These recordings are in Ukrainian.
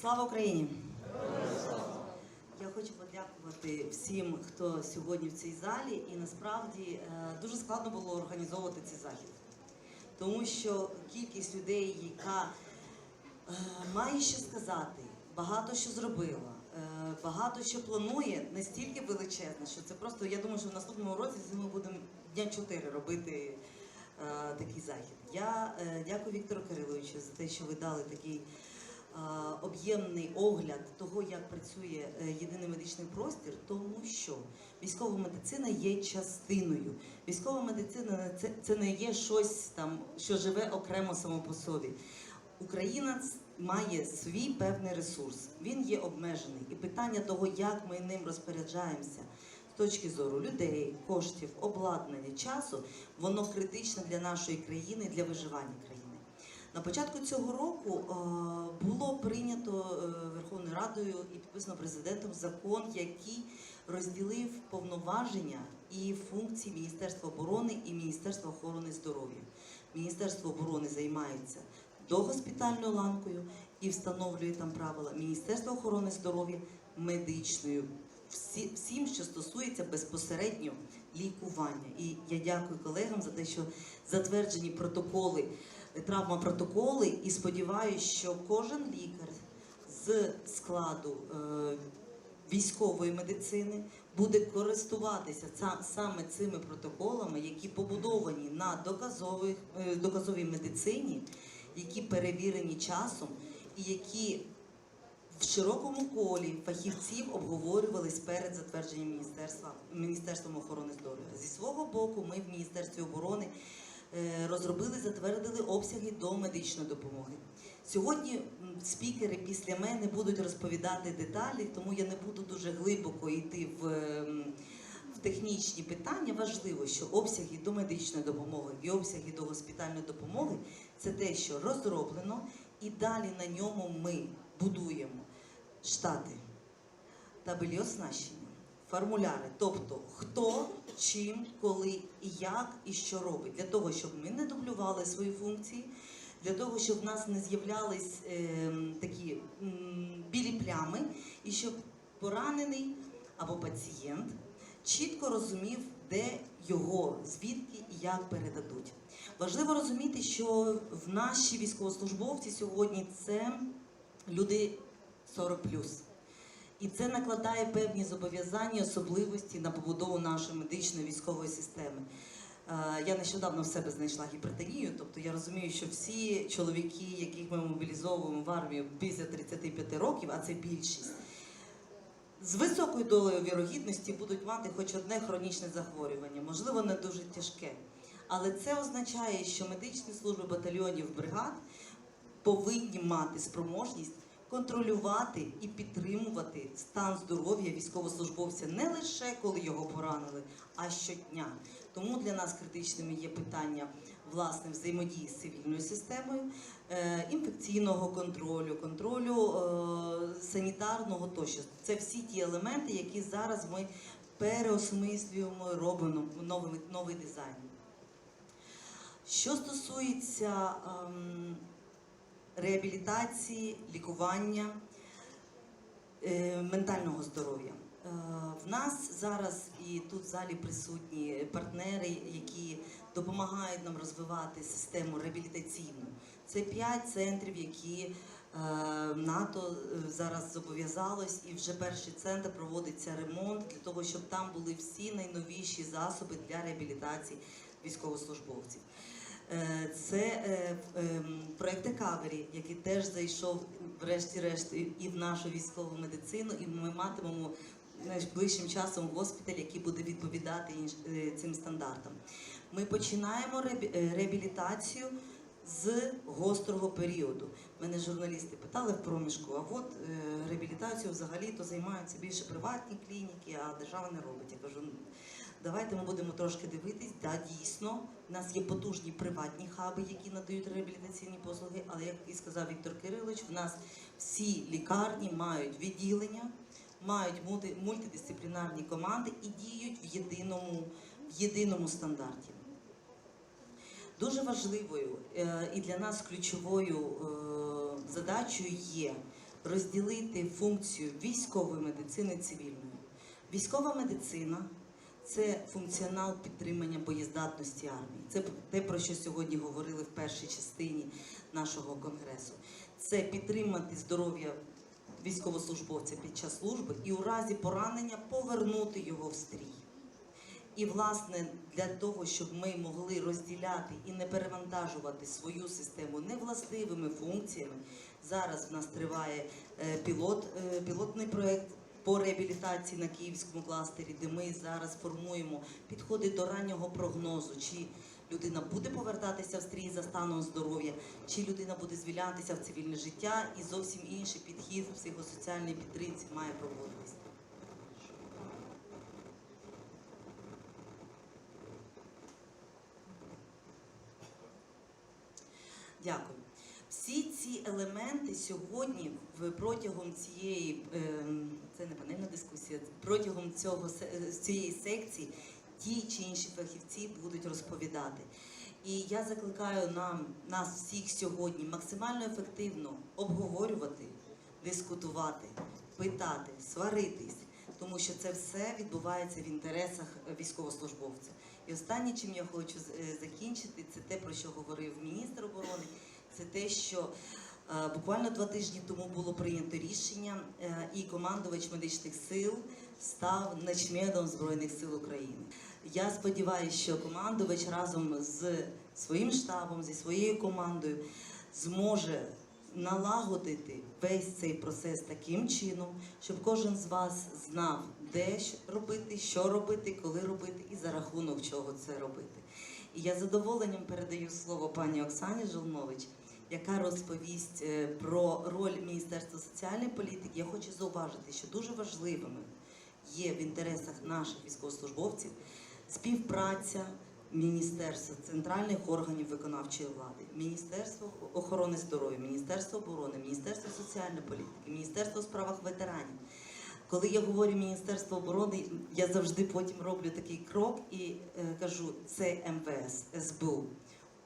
Слава Україні! Я хочу подякувати всім, хто сьогодні в цій залі, і насправді е, дуже складно було організовувати цей захід, тому що кількість людей, яка е, має що сказати, багато що зробила, е, багато що планує, настільки величезна, що це просто я думаю, що в наступному році ми будемо дня чотири робити такий захід. Я дякую Віктору Кириловичу за те, що ви дали такий об'ємний огляд того, як працює е, єдиний медичний простір, тому що військова медицина є частиною. Військова медицина це, це не є щось там, що живе окремо само по собі. Україна має свій певний ресурс. Він є обмежений. І питання того, як ми ним розпоряджаємося з точки зору людей, коштів, обладнання, часу, воно критичне для нашої країни, для виживання країни. На початку цього року е, було прийнято е, Верховною Радою і підписано президентом закон, який розділив повноваження і функції Міністерства оборони і Міністерства охорони здоров'я. Міністерство оборони займається догоспітальною ланкою і встановлює там правила. Міністерство охорони здоров'я медичною. Всі, всім, що стосується безпосередньо лікування. І я дякую колегам за те, що затверджені протоколи, травмопротоколи, і сподіваюся, що кожен лікар з складу е, військової медицини буде користуватися саме цими протоколами, які побудовані на е, доказовій медицині, які перевірені часом і які в широкому колі фахівців обговорювались перед затвердженням Міністерством охорони здоров'я. Зі свого боку, ми в Міністерстві оборони розробили, затвердили обсяги до медичної допомоги. Сьогодні спікери після мене будуть розповідати деталі, тому я не буду дуже глибоко йти в. технічні питання важливо, що обсяги до медичної допомоги і обсяги до госпітальної допомоги це те, що розроблено, і далі на ньому ми будуємо штати, табелі оснащення, формуляри, тобто хто, чим, коли і як і що робить, для того, щоб ми не дублювали свої функції, для того, щоб в нас не з'являлись ем, такі м, білі плями, і щоб поранений або пацієнт чітко розумів, де його, звідки і як передадуть. Важливо розуміти, що в наші військовослужбовці сьогодні це люди 40 І це накладає певні зобов'язання, особливості на побудову нашої медичної військової системи. Е, Я нещодавно в себе знайшла гіпертонію, тобто я розумію, що всі чоловіки, яких ми мобілізовуємо в армію після 35 років, а це більшість, з високою долею вірогідності будуть мати хоч одне хронічне захворювання, можливо, не дуже тяжке. Але це означає, що медичні служби батальйонів бригад повинні мати спроможність контролювати і підтримувати стан здоров'я військовослужбовця не лише коли його поранили, а щодня. Тому для нас критичними є питання власне взаємодії з цивільною системою, е, інфекційного контролю, контролю е, санітарного тощо. Це всі ті елементи, які зараз ми переосмислюємо, робимо новий, новий дизайн. Що стосується ем, реабілітації, лікування, е, ментального здоров'я. Е, В нас зараз і тут в залі присутні партнери, які допомагають нам розвивати систему реабілітаційну. Це п'ять центрів, які е, НАТО зараз зобов'язалось, і вже перший центр проводиться ремонт для того, щоб там були всі найновіші засоби для реабілітації військовослужбовців. Е, Це е, ем, проект Екавері, який теж зайшов врешті-решт і- в нашу військову медицину, і ми матимемо найближчим часом госпіталь, який буде відповідати е, цим стандартам. Ми починаємо реабі- реабілітацію з гострого періоду. Мене журналісти питали в проміжку, а от реабілітацією взагалі то займаються більше приватні клініки, а держава не робить. Я кажу, «Ну, давайте ми будемо трошки дивитись. Да, дійсно, в нас є потужні приватні хаби, які надають реабілітаційні послуги. Але як і сказав Віктор Кирилович, в нас всі лікарні мають відділення, мають мульти- мультидисциплінарні команди і діють в єдиному, в єдиному стандарті. Дуже важливою е, і для нас ключовою е, задачею є розділити функцію військової медицини цивільної. Військова медицина це функціонал підтримання боєздатності армії. Це те, про що сьогодні говорили в першій частині нашого конгресу. Це підтримати здоров'я військовослужбовця під час служби і у разі поранення повернути його в стрій. І, власне, для того, щоб ми могли розділяти і не перевантажувати свою систему невластивими функціями, зараз в нас триває е, пілот, е, пілотний проєкт по реабілітації на київському кластері, де ми зараз формуємо підходи до раннього прогнозу, чи людина буде повертатися в стрій за станом здоров'я, чи людина буде звільнятися в цивільне життя, і зовсім інший підхід в психосоціальній підтримці має проводитися. Дякую. Всі ці елементи сьогодні протягом цієї не дискусія, протягом цього е, цієї секції ті чи інші фахівці будуть розповідати. І я закликаю нам нас всіх сьогодні максимально ефективно обговорювати, дискутувати, питати, сваритись, тому що це все відбувається в інтересах е, військовослужбовця. І останнє, чим я хочу е, закінчити, це те, про що говорив міністр оборони. Це те, що буквально два тижні тому було прийнято рішення, е, і командувач медичних сил став начмедом Збройних сил України. Я сподіваюся, що командувач разом з своїм штабом, зі своєю командою зможе налагодити весь цей процес таким чином, щоб кожен з вас знав, де робити, що робити, коли робити і за рахунок чого це робити. І я задоволенням передаю слово пані Оксані Жолнович, яка розповість е, про роль Міністерства соціальної політики. Я хочу зауважити, що дуже важливими є в інтересах наших військовослужбовців співпраця міністерства, центральних органів виконавчої влади, Міністерство охорони здоров'я, Міністерство оборони, Міністерство соціальної політики, Міністерство у справах ветеранів. Коли я говорю Міністерство оборони, я завжди потім роблю такий крок і е, кажу: це МВС, СБУ,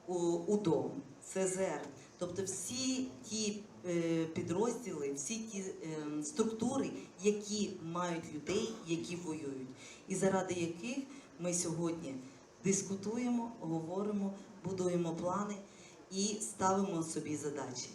У- УДОМ, ЦЗР. Тобто всі ті е, підрозділи, всі ті е, структури, які мають людей, які воюють, і заради яких ми сьогодні дискутуємо, говоримо, будуємо плани і ставимо собі задачі.